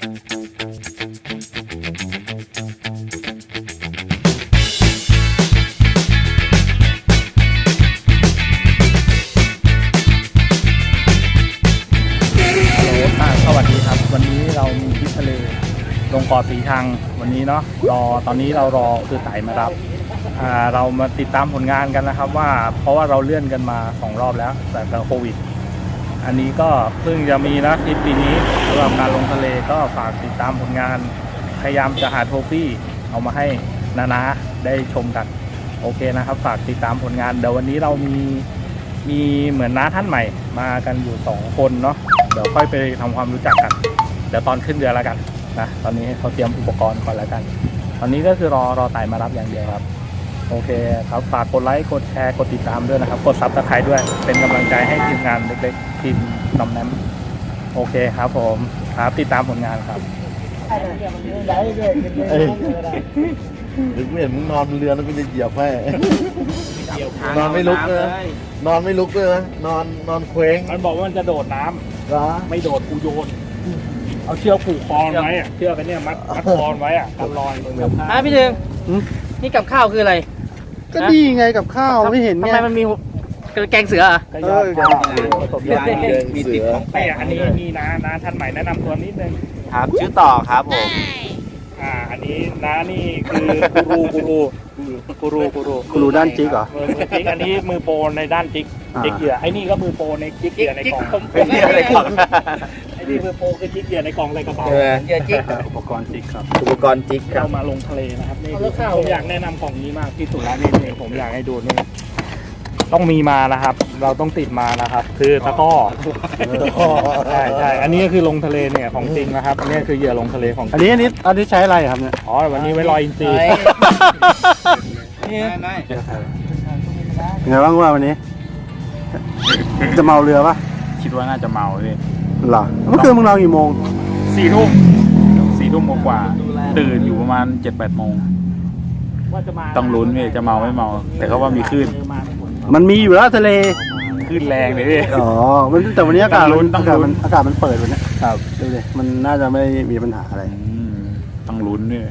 ฮัลโหลอ่าสวัสดีครับ วันนี้เรามีทริปทะเลลงเกาะสีชังวันนี้เนาะรอตอนนี้เรารอคือไต่มารับอ่าเรามาติดตามผลงานกันนะครับว่าเพราะว่าเราเลื่อนกันมาสองรอบแล้วแต่โควิด อันนี้ก็เพิ่งจะมีนะทริปปีนี้สำหรับการลงทะเลก็ฝากติดตามผลงาน พยายามจะหาโทฟี่เอามาให้นานาได้ชมกัน โอเคนะครับ ฝากติดตามผลงาน เดี๋ยววันนี้เรามีมีเหมือนน้าท่านใหม่ มากันอยู่สองคนเนาะเดี๋ยวค่อยไปทำความรู้จักกัน เดี๋ยวตอนขึ้นเรือแล้วกันนะตอนนี้เขาเตรียมอุปกรณ์ก่อนแล้วกัน ตอนนี้ก็คือรอรอไต่มารับอย่างเดียวครับ โอเคครับฝากกดไลค์กดแชร์กดติดตามด้วยนะครับ กดซับสไครต์ด้วย เป็นกำลังใจให้ทีมงานเล็กๆทีมนอมแนมโอเคครับผมครับติดตามผลงานครับเอ้ยหรือกูเห็นมึงนอนบนเรือแล้วกูจะเหยียบให้ นอนไม่ลุกเลยนะนอนไม่ลุกเลยนะนอนนอนเคว้งมันบอกว่ามันจะโดดน้ำเหรอไม่โดดกูโยน เอาเชือกผูกคอไว้อะเชือกอันเนี้ยมัดมัดคอไว้อะกันลอยอะพี่ถึงนี่กับข้าวคืออะไร ก็ดีไงกับข้าวไม่เห็นทำไง ไมมันมีแกงเสือเหรอ ก็ยอดเออ ยอดผสมยอดมีติดของแต่อันนี้มีน้าน้าท่านใหม่แนะนำตัวนิดนึงครับชื่อต่อครับผมอ่า อันนี้น้านี่คือกูรูกูรูกูรูกูรูกูรู้ด้านจิ๊กเหรอมือมือจิ๊กอันนี้มือโปรในด้านจิ๊กอ่า จิ๊กเหยื่อไอ้นี่ก็มือโปรในจิ๊กเหยื่อในกล่องเป็นที่อะไรก่อนไอ้ นี่มือโปรคือจิ๊กเหยื่อในกล่องในกระเป๋าเออเยอะจิ๊กอุปกรณ์จิ๊กครับ อุปกรณ์จิ๊กครัเราบ มาลงทะเลนะครับนี่ผมอยากแนะนำของนี้มากที่สุดแล้วนี่นี่ผมอยากให้ดูนี่ต้องมีมานะครับ เราต้องติดมานะครับ คือตะกร้อใช่ใช่อันนี้ก็คือลงทะเลเนี่ยของจริงนะครับอันนี้คือเหยื่อลงทะเลของจอัริงนนี้อันนี้อันนี้ใช้อะไรครับเนี่ยอ๋อวันนี้ไว้ลอยอินทรีเฮ้ยเป็นไงบ้างว่าวันนี้ จะเมาเรือปะคิดว่าน่าจะเมาเลย เหรอเมื่อคืนมึงนอนกี่โมงสี่ทุ่มสี่ทุ่มกว่าๆตื่นอยู่ประมาณเจ็ดแปดโมง ต้องลุ้นพี่จะเมาไม่เมา แต่เขาว่ามีคลื่นมันมีอยู่แล้วทะเลคลื่นแรงเลยพี่อ๋อมันแต่วันนี้อากาศต้องลุ้มันนต้อาองกาศลุ้มันนอากาศมันเปิดวันนี้ครับดูดิมันน่าจะไม่มีปัญหาอะไรต้องลุ้นเนี่ย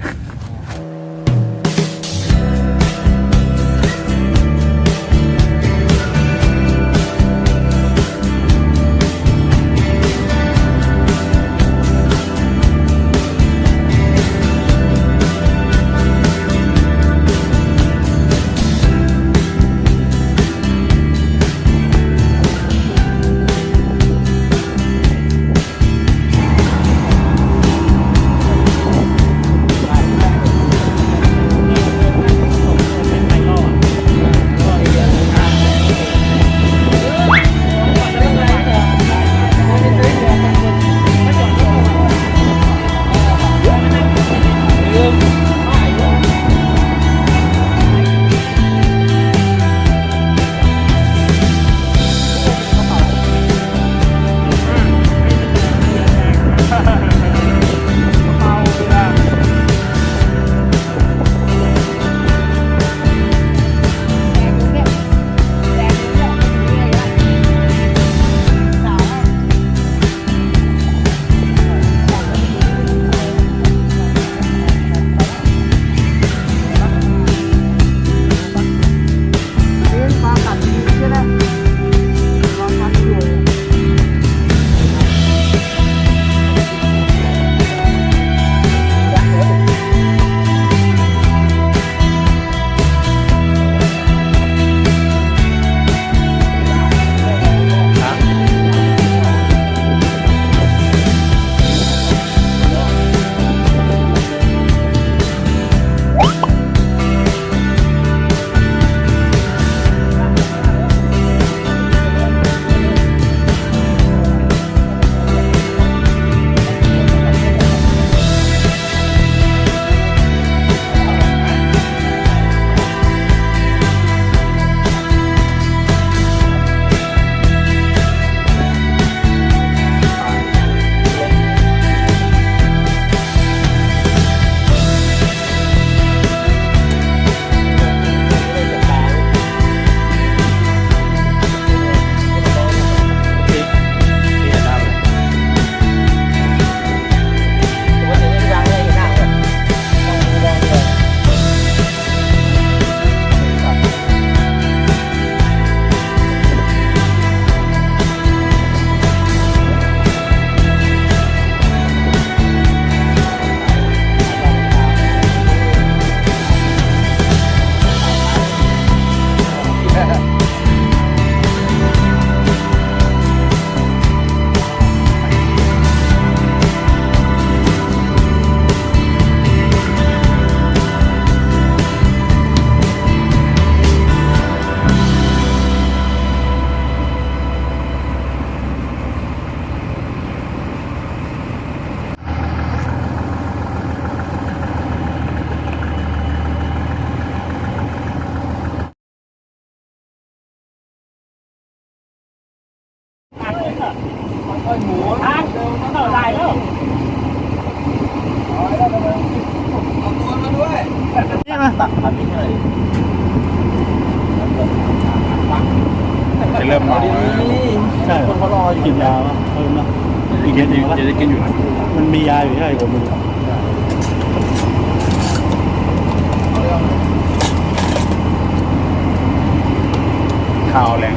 ข่าวแรง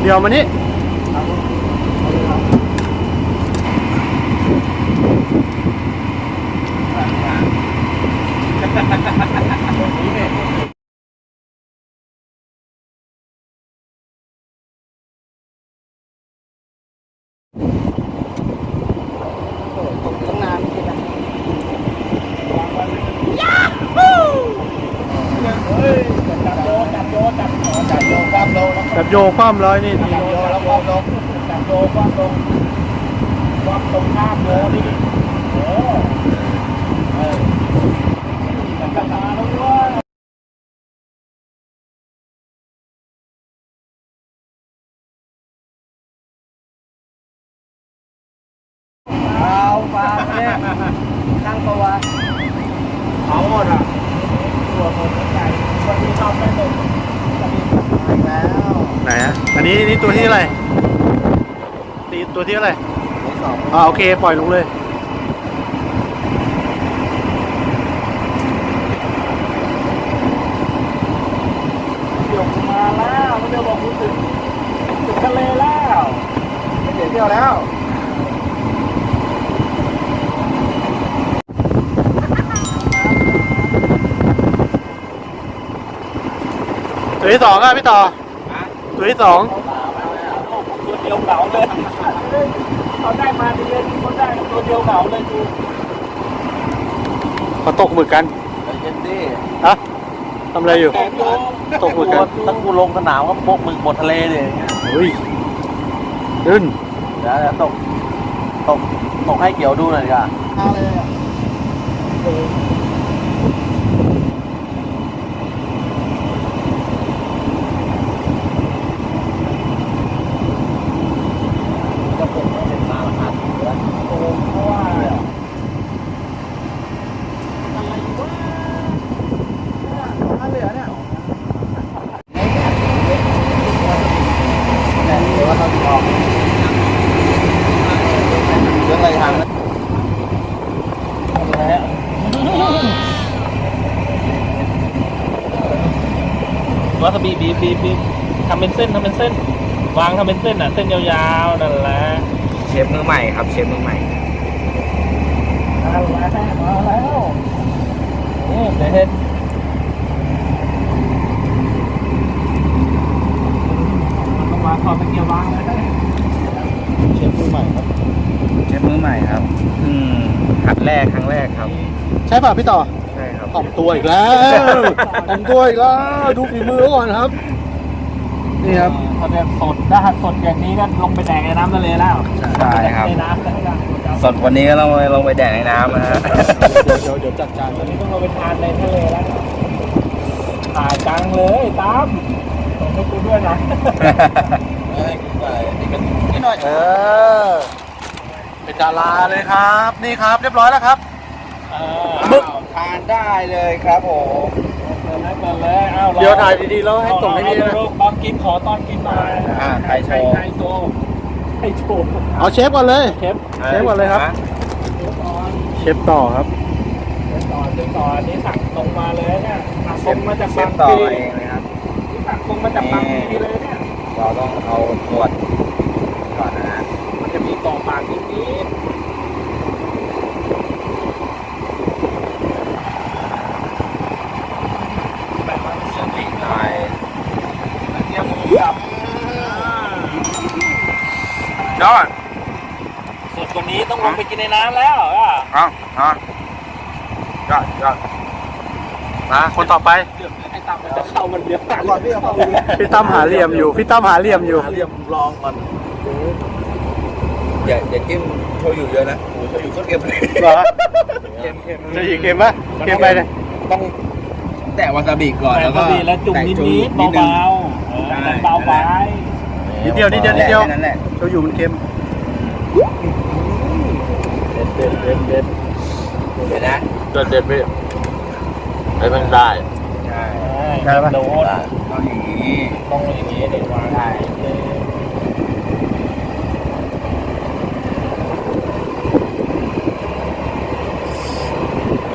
เดี๋ยวมานี่ต้องนานไม่ใช่ไหม จับโยจับโยจับโยจับโยความลง แบบ โยคว่ำร้อยนี่ทีโยแล้วความลงจับโยความลงความตรงข้ามโยนี่เออเออจับมาแล้วว่าเอาฟาเนี่ยนั่งตัวเขาหมดอะตัวคนใหญ่คนที่ชอบไม่ตร งจะมีแล้วไหนอะอันนี้นี่ตัวที่อะไรตีตัวที่อะไรไม่สอบอ่าโอเคปล่อยลงเลยเดี๋ยวมาแล้วเดี๋ยวบอกคุณถึงถึงทะเลแล้วเดี๋ยวเที่ยวแล้ว ตัวที่สองอะพี่ต่อตัวที่สองตัวเดียวเหงาเลยเขาได้มาเดือนเขาได้ตัวเดียวเหงาเลยดูเขาตกหมึกกันใจเย็นดิฮะทำอะไรอยู่แต่โยตกหมึกกันถ้ากูลงสนามก็พวกมึงหมดทะเลเลยเฮ้ยขึ้นเดี๋ยวเดี๋ยวตกตกตกให้เกี่ยวดูหน่อยดีกว่า เรื่องอะไรทางนั้น วาซาบิบีบบีบบีบทำเป็นเส้นทำเป็นเส้น วางทำเป็นเส้นอะ เส้นยาวๆนั่นแหละเชฟมือใหม่ครับเชฟมือใหม่มาแล้วมาแล้วนี่เดี๋ยวเห็นต้องวางขอบตะเกียบวางเลยเชฟมือใหม่ครับเชฟมือใหม่ครับอืมหัดแรกครั้งแรกครับ ใช่ป่ะพี่ต่อ ใช่ครับถ่อมตัวอีกแล้วถ่อมตัวอีกแล้ว ดูฝีมือเขาก่อนครับ นี่ครับเขาจะสดถ้าสดอย่างนี้ก็ลงไปแดกในน้ำทะเลแล้วใช่ครับ ในน้ำแล้วกันสดวันนี้ก็ต้องไปลงไปแดดในน้ำนะฮะเดี๋ยวเดี๋ยวเดี๋ยวจัดการตอนนี้ต้องลงไปทานในทะเลแล้วถ่ายจังเลยตามส่งให้กูด้วยนะเออเป็นดาราเลยครับ นี่ครับ เรียบร้อยแล้วครับมึก ทานได้เลยครับผมเปิดเลยเปิดเลยอ้าวรอเดี๋ยวถ่ายดีๆแล้วให้ส่งให้นี่เอานะเอาตอนกินขอตอนกินหน่อยอ่าไทยโชว์ ไทยโชว์ไทยโชว์เอาเชฟก่อนเลย เชฟเชฟก่อนเลยครับเชฟต่อครับเชฟต่อเชฟต่ออันนี้สั่งตรงมาเลยเนี่ยสั่งเชตรงฟมาจากเชบาฟงต่อพีเองเลยครับสั่งตรงมาจากบางพีเลยเนี่ยเราต้องเอาตรวจก่อนนะฮะมันจะมีกล่องปากนิดนิด สติหน่อย เทียมหมูกับ ยอดสดกว่านี้ต้องลงไปกินในน้ำแล้วอะเอาเอายอดยอดมาคนต่อไปเดี๋ยวไอ้ตับมันจะเข้ามันเดียวก่อนพี่เอาเข้าเลยพี่ตั้มหาเหลี่ยมอยู่พี่ตั้มหาเหลี่ยมอยู่หาเหลี่ยมลองก่อนอย่าอย่าจิ้มโชยุเยอะนะโอ้โหโชยุก็เค็มเลยเหรอเค็มเค็มจะอีกเค็มปะเค็มไปเลยต้องแตะวาซาบิก่อนแต่แล้วพก็อดีแล้วจุ่มนิดนิดแตะเบาๆเออใช่เบาไป นนิดเดียวนิดเดียวนิดเดียว แค่นั้นแหละโชยุมันเค็มเด็ดเด็ดเด็ดเด็ดเดี๋ยวนะเด็ดเด็ดพี่ไอ้มันได้ใช่ได้ปะโดนต้องอย่างนี้ ต้องอย่างนี้เด็กว่าใช่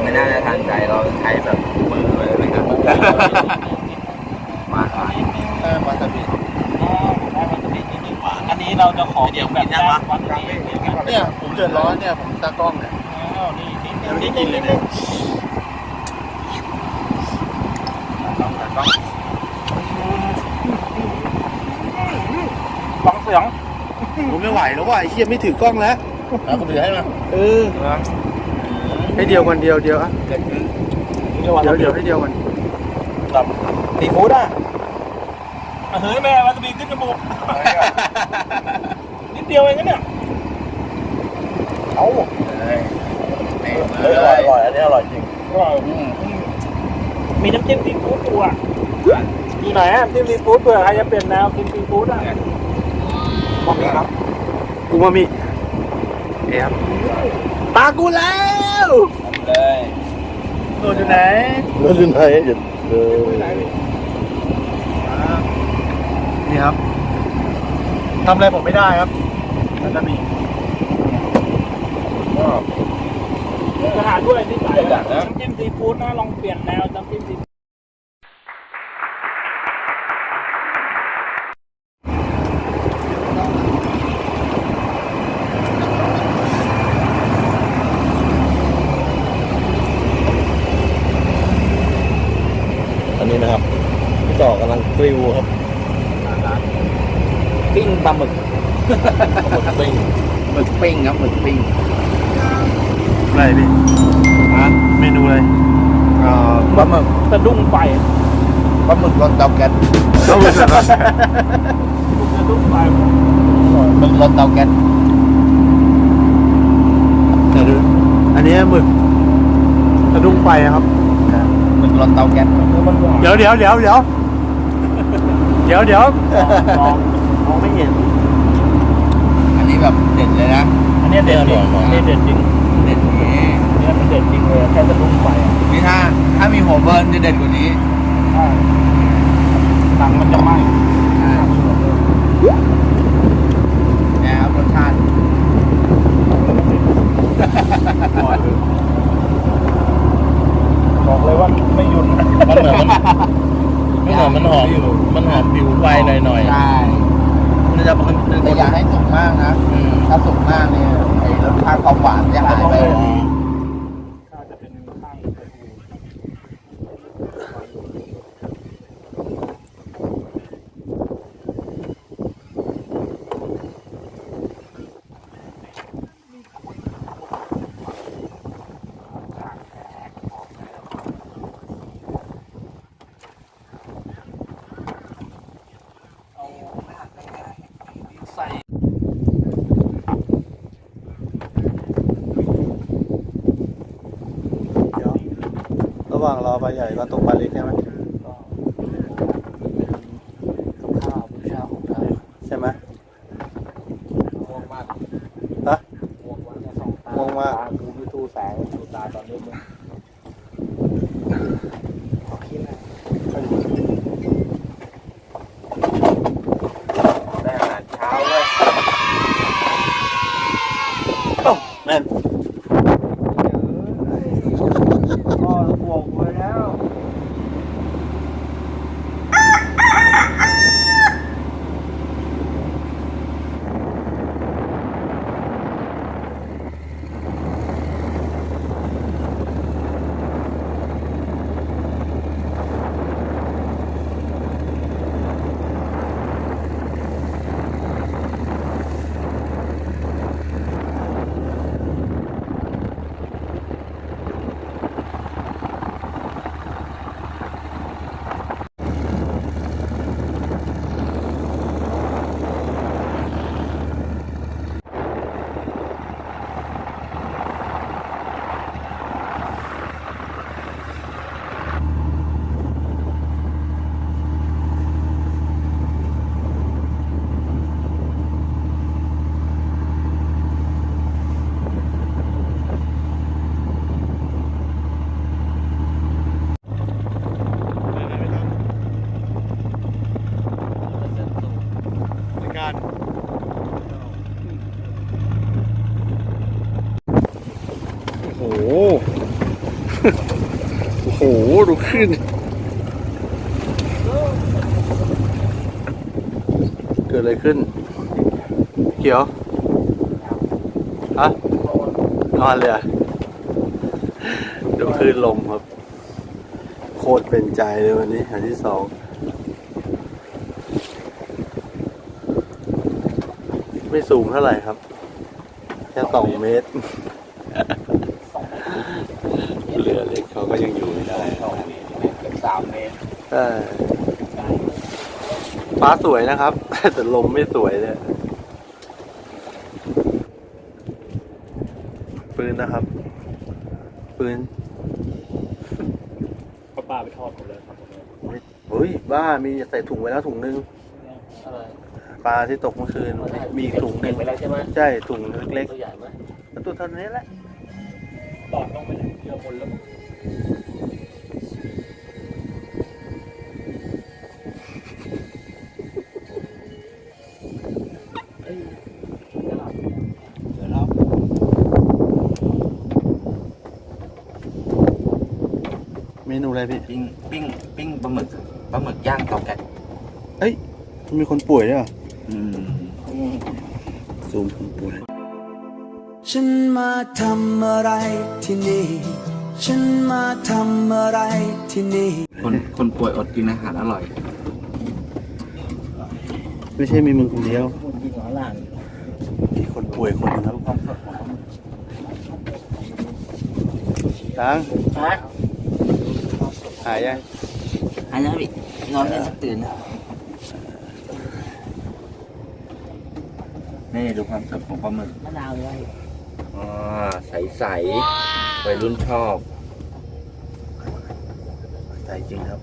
ไม่น่าจะทันใจเราใช้แบบมือเลยไหมครับมาครับ เออวาซาบิ อันนี้เราจะขอเดี๋ ยวแบบยังวะเนี่ยผมเดือดร้อนเนี่ยผมตากล้องเนี่ยนี่นี่ยังไม่ได้กินเลยเนี่ยฟังเสียงผมไม่ไหวแล้วว่ะไอ้เหี้ยไม่ถือกล้องแล้วแล้วก็ถือให้มาเออให้เดียวกันเดียวเดียวอะเกิดขึ้นเดี๋ยวเดี๋ยวให้เดียวกันซีฟู้ดอะเฮ้ยแม่วาซาบิขึ้นจมูกนิด เดียวเองนะเนี่ยเอาเลยนี่เฮ้ยอร่อยอร่อยอันนี้อร่อยจริงมีน้ำจิ้มซีฟู้ดอยู่อะอยู่ไหนอะน้ำจิ้มซีฟู้ดเผื่อใครจะเปลี่ยนแนวกินซีฟู้ดอะบอกมีครับอูมามิเอ๊ะครับตากูแล้วเลยโดนอยู่ไหนแล้วยังไงเดี๋ยวเออนี่ครับทำอะไรผมไม่ได้ครับ มันจะมีจะหาด้วยที่ใส่น้ำจิ้มซีฟู้ดนะลองเปลี่ยนแนวน้ำจิ้มซีฟู้ดนนี้นะครับพี่ต่อกำลังกริวครับปิ้งปลาหมึก หมดปิ้งหมึกปิ้งครับหมึกปิ้งอะไรพี่ฮะเมนูอะไรเอ่อปลาหมึกสะดุ้งไฟปลาหมึกรสเตาแก๊สเอาเลยครับสะดุ้งไฟหมึกรสเตาแก๊สเดี๋ยวดูอันนี้หมึกสะดุ้งไฟนะครับหมึกรสเตาแก๊สเดี๋ยวเดี๋ยวเดี๋ยวเดี๋ยวเดี๋ยวเดี๋ยวลองมองไม่เห็นอันนี้แบบ เด็ดเลยนะอันนี้เด็ดจริงอันนี้เด็ดจริงเด็ดนี้เนี่ยมันเด็ดจริงเลยแค่สะดุ้งไฟอะนี่ถ้าถ้ามีหัวเบิร์นจะเด็ดกว่านี้ใช่หนังมันจะไหม้ นะครับรสชาติ บอกเลยว่าไม่หยุด มันเหมือนมันไม่เหมือนมันหอมมันหอมผิวไฟหน่อย ใช่ ๆมันจะมัน แต่อย่าให้สุกมากนะ ถ้าสุกมากเนี่ยไอ้รสชาติความหวานจะหายไป น่าจะเป็นข้าง เดี๋ยวระห ว่างรอปใหญ่ก็ตกปลาเล็กใช่ไหม ข้าวบูชาของไทย ใช่ไหม ง่วงมาก ฮะ ง่วงวันจะสองตา ง่วงมาก ตกูไม่ทูแสงดูตาตอนนี้มึง ได้อาหารเช้าเลย แม่น พ่อบวกไว้แล้ว ดูขึ้น เกิดอะไรขึ้น เขียวฮะนอนเลยเหรอดูคลื่นลมครับ โคตรเป็นใจเลยวันนี้อันที่สองไม่สูงเท่าไหร่ครับ แค่สองเมตร เรือเล็กเขาก็ยังอยู่ไม่ได้ สามเมตร ใช่ ฟ้าสวยนะครับ แต่ลมไม่สวยเลยปืนนะครับ ปืนป้าป้าไปทอดหมดเลยครับเฮ้ย บ้ามีใส่ถุงไว้แล้วถุงนึงปลาที่ตกเมื่อคืน มีอีกถุงหนึงไปแล้วใช่ไหมใช่ถุงเล็กตัวใหญ่ไหมๆตัวเท่านี้แหละตอดต้องไปเลยเรือคนแล้ว อะไรพี่ ปิ้งปิ้งปิ้งปลาหมึกปลาหมึกย่างเตาแก๊สเอ้ย มีคนป่วยด้วยเหรออืมซูมคนป่วยฉันมาทำอะไรที่นี่ ฉันมาทำอะไรที่นี่ คนคนป่วยอดกินอาหารอร่อย ไม่ใช่มีมึงคนเดียวคนยิงหัวล่างมีคนป่วยคนหนึงครับตังฮะ หายยังอันนั้นพี่นอนได้สักตื่นนะนี่ดูความสดของปลาหมึกมะนาวเลยอ่าใสใสๆวัยรุ่นชอบใจจริงครับ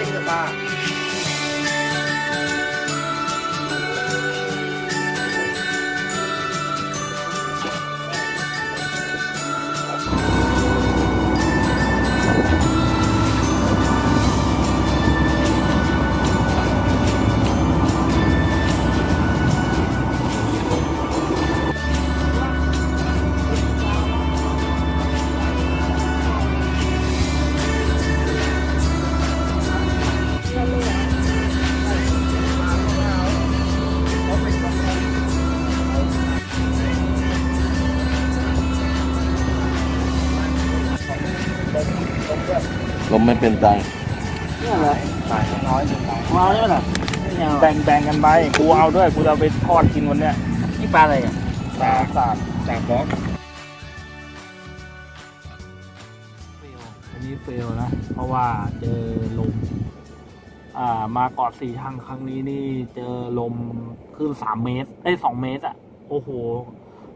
ขอเล่นกับตาลมไม่เป็นใจนี่เหรอน้อยมาได้ไหมล่ะไม่เอาแบ่งแบ่งกันไปกูเอาด้วยกูจะเอาไปทอดกินวันเนี้ยนี่ปลาอะไรอะปลาสาดจากบล็อกอันนี้เฟลนะ เพราะว่าเจอลมอ่ามาเกาะสีชังครั้งนี้นี่เจอลมคลื่นสามเมตรเอ้ยสองเมตรอะ โอ้โห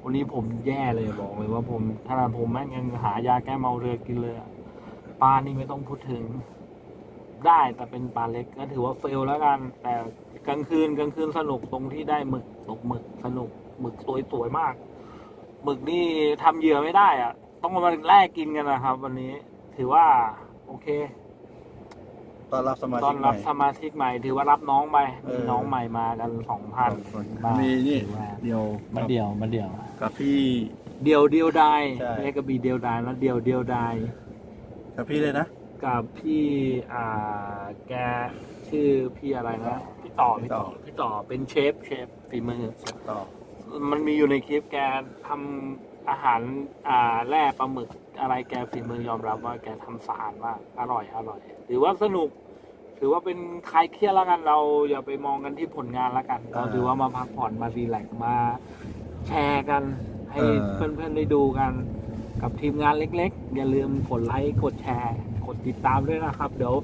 วันนี้ผมแย่เลยบอกเลยว่าผมถ้าผมแม่งยังหายาแก้เมาเรือกินเลยอะ ปลานี่ไม่ต้องพูดถึงได้แต่เป็นปลาเล็กก็ถือว่าเฟลแล้วกัน แต่กลางคืนกลางคืนสนุกตรงที่ได้หมึกตกหมึกสนุกหมึกสวยสวยมากหมึกนี่ทำเหยื่อไม่ได้อะต้องมาแลกกินกันนะครับ วันนี้ถือว่า โอเคตอนรับสมาตอชินกรับใหม่สมาชิกใหม่ ถือว่ารับน้องไปเออมีน้องใหม่มากันสองพันมีนี่เดียวมาเดียวมาเดียว กับพี่เดียวเดียวดายใช่เรียกกระบีเดียวดายแล้วเดียวเดียวดาย กับพี่เลยนะ กับพี่อ่าแกชื่อพี่อะไรนะพี่ต่อพี่ต่อพี่ต่อเป็นเชฟเชฟฝีมือต่อมันมีอยู่ในคลิปแกทำอาหารอ่าแร่ปลาหมึกอะไรแกฝีมือยอมรับว่าแกทำสะอาดมากอร่อยอร่อยถือว่าสนุก ถือว่าเป็นคลายเครียดแล้วกันเราอย่าไปมองกันที่ผลงานแล้วกันเราถือว่ามาพักผ่อนมารีแลกซ์มาแชร์กัน ให้เออเพื่อนๆได้ดูกัน กับทีมงานเล็ก ๆ อย่าลืมกดไลค์กดแชร์ กดติดตามด้วยนะครับ เดี๋ยว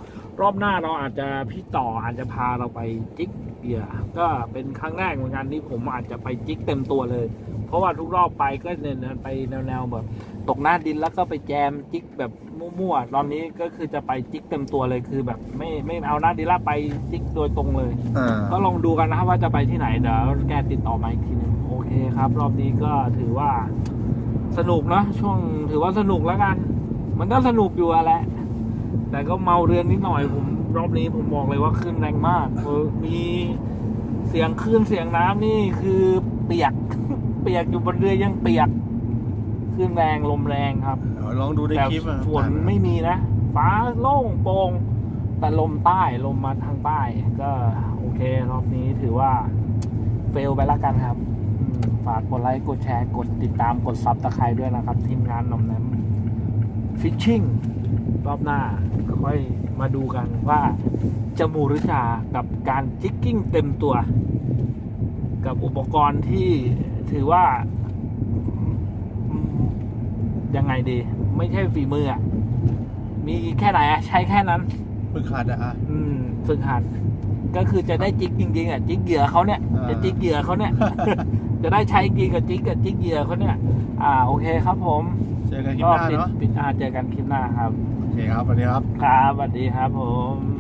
รอบหน้าเราอาจจะพี่ต่ออาจจะพาเราไปจิกเหยื่อก็เป็นครั้งแรกเหมือนกันที่ผมอาจจะไปจิกเต็มตัวเลย เพราะว่าทุกรอบไปก็เดินไปแนวๆแบบตกหน้าดินแล้วก็ไปแจมจิกแบบมั่วๆตอนนี้ก็คือจะไปจิกเต็มตัวเลยคือแบบไม่ไม่เอาหน้าดินแล้วไปจิกโดยตรงเลยอ่าก็ลองดูกันนะครับว่าจะไปที่ไหนเดี๋ยวแกติดต่อมาอีกทีหนึงโอเคครับ รอบนี้ก็ถือว่า สนุกนะช่วงถือว่าสนุกแล้วกัน มันก็สนุกอยู่อะแหละแต่ก็เมาเรือนนิดหน่อยผมรอบนี้ผมบอกเลยว่าคลื่นแรงมากเออมีเสียงคลื่นเสียงน้ำนี่คือเปียก เปียกอยู่บนเรือยังเปียกคลื่นแรงลมแรงครับลองดูในแต่คลิปอะฝนไม่มีนะฟ้าโล่งโปร่งแต่ลมใต้ลมมาทางใต้ก็โอเค รอบนี้ถือว่าเฟลไปแล้วกันครับอืม ฝากกดไลค์ กดแชร์ กดติดตามกดซับตะไคร้ด้วยนะครับ ทีมงานหนอมน้ำฟิชชิ่งรอบหน้า ค่อยมาดูกันว่าจะมูหรือจากับการจิกกิ้งเต็มตัว กับอุปกรณ์ที่ถือว่าอืมยังไงดี ไม่ใช่ฝีมืออะ มีแค่ไหนอะ ใช้แค่นั้น ฝึกหัดอะอะอืมฝึกหัดก็คือจะได้จิกจริงๆอะจิกเหยื่อเขาเนี่ยอ่าจะจิกเหยื่อเขาเนี่ย จะได้ใช้จริงกับจิกกับจิกเหยื่อเขาเนี่ย อ่าโอเคครับผมเจอกันคลิปก็หน้าปิดเนาะปิดอ่าเจอกันคลิปหน้าครับ โอเคครับสวัสดีครับ ครับสวัสดีครับผม